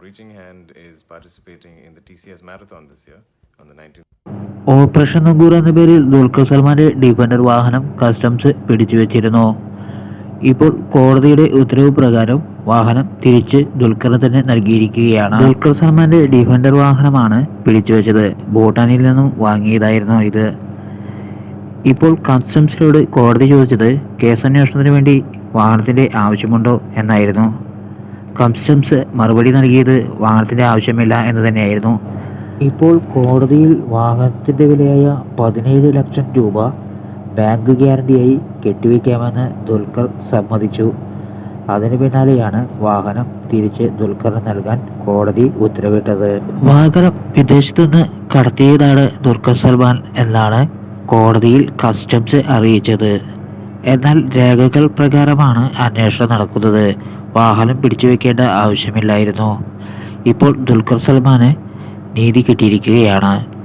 Reaching Hand is participating in the TCS Marathon this year on the 19th. Operation നങ്കൂർ എന്ന പേരിൽ ദുൽഖർ സൽമാന്റെ defender വാഹനം customs പിടിച്ചുവച്ചിരുന്നു ഇപ്പോൾ കോടതിയുടെ ഉത്തരവ് പ്രകാരം വാഹനം തിരിച്ച് ദുൽഖറിന് തന്നെ നൽകിയിരിക്കുകയാണ്. ദുൽഖർ സൽമാന്റെ ഡിഫൻഡർ വാഹനമാണ് പിടിച്ചുവെച്ചത് ഭൂട്ടാനിൽ നിന്നും വാങ്ങിയതായിരുന്നു ഇത്. ഇപ്പോൾ കസ്റ്റംസിനോട് കോടതി ചോദിച്ചത് കേസന്വേഷണത്തിന് വേണ്ടി വാഹനത്തിന്റെ ആവശ്യമുണ്ടോ എന്നായിരുന്നു. കസ്റ്റംസ് മറുപടി നൽകിയത് വാഹനത്തിന്റെ ആവശ്യമില്ല എന്ന് തന്നെയായിരുന്നു. ഇപ്പോൾ കോടതിയിൽ വാഹനത്തിന്റെ വിലയായ പതിനേഴ് ലക്ഷം രൂപ ബാങ്ക് ഗ്യാരണ്ടിയായി കെട്ടിവെക്കാമെന്ന് ദുൽഖർ സമ്മതിച്ചു. അതിനു പിന്നാലെയാണ് വാഹനം തിരിച്ച് ദുൽഖറിന് നൽകാൻ കോടതി ഉത്തരവിട്ടത്. വാഹനം വിദേശത്തു നിന്ന് കടത്തിയതാണ് ദുൽഖർ സൽമാൻ എന്നാണ് കോടതിയിൽ കസ്റ്റംസ് അറിയിച്ചത്. എന്നാൽ രേഖകൾ പ്രകാരമാണ് അന്വേഷണം നടക്കുന്നത്. വാഹനം പിടിച്ചു വെക്കേണ്ട ആവശ്യമില്ലായിരുന്നു. ഇപ്പോൾ ദുൽഖർ സൽമാന് നീതി കിട്ടിയിരിക്കുകയാണ്.